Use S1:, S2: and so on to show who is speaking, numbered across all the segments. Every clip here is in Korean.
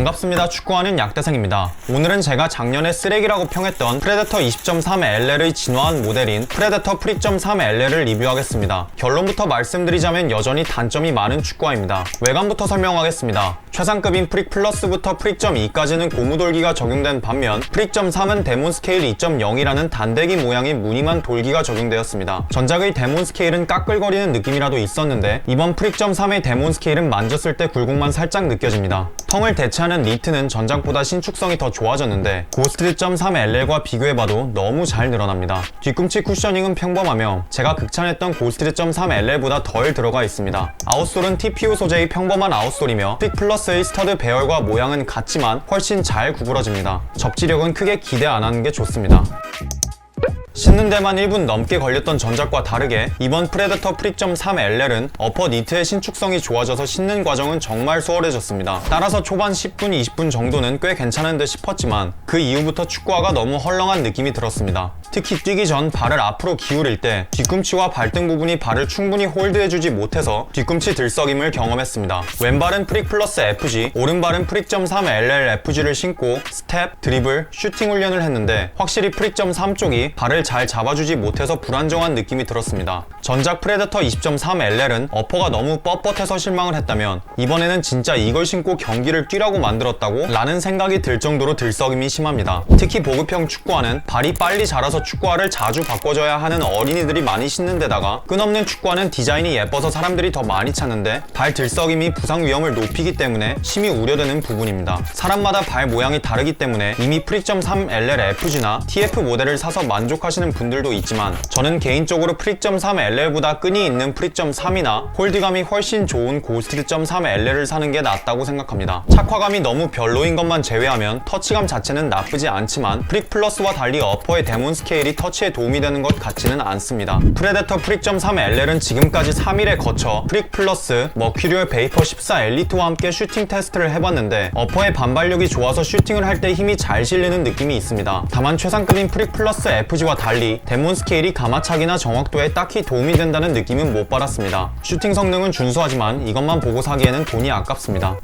S1: 반갑습니다. 축구하는 약대생입니다. 오늘은 제가 작년에 쓰레기라고 평했던 프레데터 20.3LL의 진화한 모델인 프레데터 프릭.3LL을 리뷰하겠습니다. 결론부터 말씀드리자면 여전히 단점이 많은 축구화입니다. 외관부터 설명하겠습니다. 최상급인 프릭 플러스부터 프릭.2까지는 고무돌기가 적용된 반면 프릭.3은 데몬 스케일 2.0이라는 단대기 모양의 무늬만 돌기가 적용되었습니다. 전작의 데몬 스케일은 까끌거리는 느낌이라도 있었는데 이번 프릭.3의 데몬 스케일은 만졌을 때 굴곡만 살짝 느껴집니다. 텅을 대체하는 니트는 전작보다 신축성이 더 좋아졌는데 고스트.3LL과 비교해봐도 너무 잘 늘어납니다. 뒤꿈치 쿠셔닝은 평범하며 제가 극찬했던 고스트.3LL보다 덜 들어가 있습니다. 아웃솔은 TPU 소재의 평범한 아웃솔이며 픽 플러스의 스터드 배열과 모양은 같지만 훨씬 잘 구부러집니다. 접지력은 크게 기대 안 하는 게 좋습니다. 신는 데만 1분 넘게 걸렸던 전작과 다르게 이번 프레데터 프릭.3LL은 어퍼 니트의 신축성이 좋아져서 신는 과정은 정말 수월해졌습니다. 따라서 초반 10분, 20분 정도는 꽤 괜찮은 듯 싶었지만 그 이후부터 축구화가 너무 헐렁한 느낌이 들었습니다. 특히 뛰기 전 발을 앞으로 기울일 때 뒤꿈치와 발등 부분이 발을 충분히 홀드해주지 못해서 뒤꿈치 들썩임을 경험했습니다. 왼발은 프릭 플러스 FG, 오른발은 프릭.3LL FG를 신고 스텝, 드리블, 슈팅 훈련을 했는데 확실히 프릭.3 쪽이 발을 잘 잡아주지 못해서 불안정한 느낌이 들었습니다. 전작 프레데터 20.3LL은 어퍼가 너무 뻣뻣해서 실망을 했다면 이번에는 진짜 이걸 신고 경기를 뛰라고 만들었다고 라는 생각이 들 정도로 들썩임이 심합니다. 특히 보급형 축구화는 발이 빨리 자라서 축구화를 자주 바꿔줘야 하는 어린이들이 많이 신는 데다가 끈없는 축구화는 디자인이 예뻐서 사람들이 더 많이 찾는데 발 들썩임이 부상 위험을 높이기 때문에 심히 우려되는 부분입니다. 사람마다 발 모양이 다르기 때문에 이미 프릭.3LL FG나 TF 모델을 사서 만족하 시는 분들도 있지만 저는 개인적으로 프릭.3LL보다 끈이 있는 프릭.3이나 홀드감이 훨씬 좋은 고스트.3LL을 사는 게 낫다고 생각합니다. 착화감이 너무 별로인 것만 제외하면 터치감 자체는 나쁘지 않지만 프릭 플러스와 달리 어퍼의 데몬 스케일이 터치에 도움이 되는 것 같지는 않습니다. 프레데터 프릭.3LL은 지금까지 3일에 거쳐 프릭 플러스, 머큐리얼 베이퍼 14 엘리트와 함께 슈팅 테스트를 해봤는데 어퍼의 반발력이 좋아서 슈팅을 할 때 힘이 잘 실리는 느낌이 있습니다. 다만 최상급인 프릭 플러스 FG와 달리 데몬 스케일이 가마차기나 정확도에 딱히 도움이 된다는 느낌은 못 받았습니다. 슈팅 성능은 준수하지만 이것만 보고 사기에는 돈이 아깝습니다.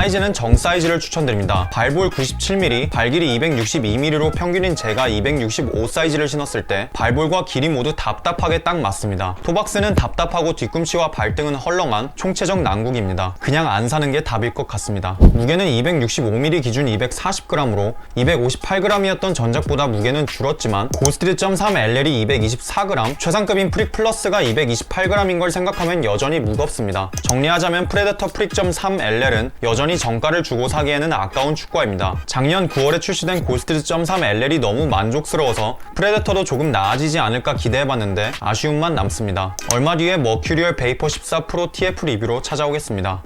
S1: 사이즈는 정 사이즈를 추천드립니다. 발볼 97mm, 발길이 262mm로 평균인 제가 265 사이즈를 신었을 때 발볼과 길이 모두 답답하게 딱 맞습니다. 토박스는 답답하고 뒤꿈치와 발등은 헐렁한 총체적 난국입니다. 그냥 안 사는 게 답일 것 같습니다. 무게는 265mm 기준 240g으로 258g이었던 전작보다 무게는 줄었지만 고스트.3LL이 224g, 최상급인 프릭 플러스가 228g인 걸 생각하면 여전히 무겁습니다. 정리하자면 프레데터 프릭.3LL은 여전히 정가를 주고 사기에는 아까운 축구화입니다. 작년 9월에 출시된 고스트.3LL이 너무 만족스러워서 프레데터도 조금 나아지지 않을까 기대해봤는데 아쉬움만 남습니다. 얼마 뒤에 머큐리얼 베이퍼 14 프로 TF 리뷰로 찾아오겠습니다.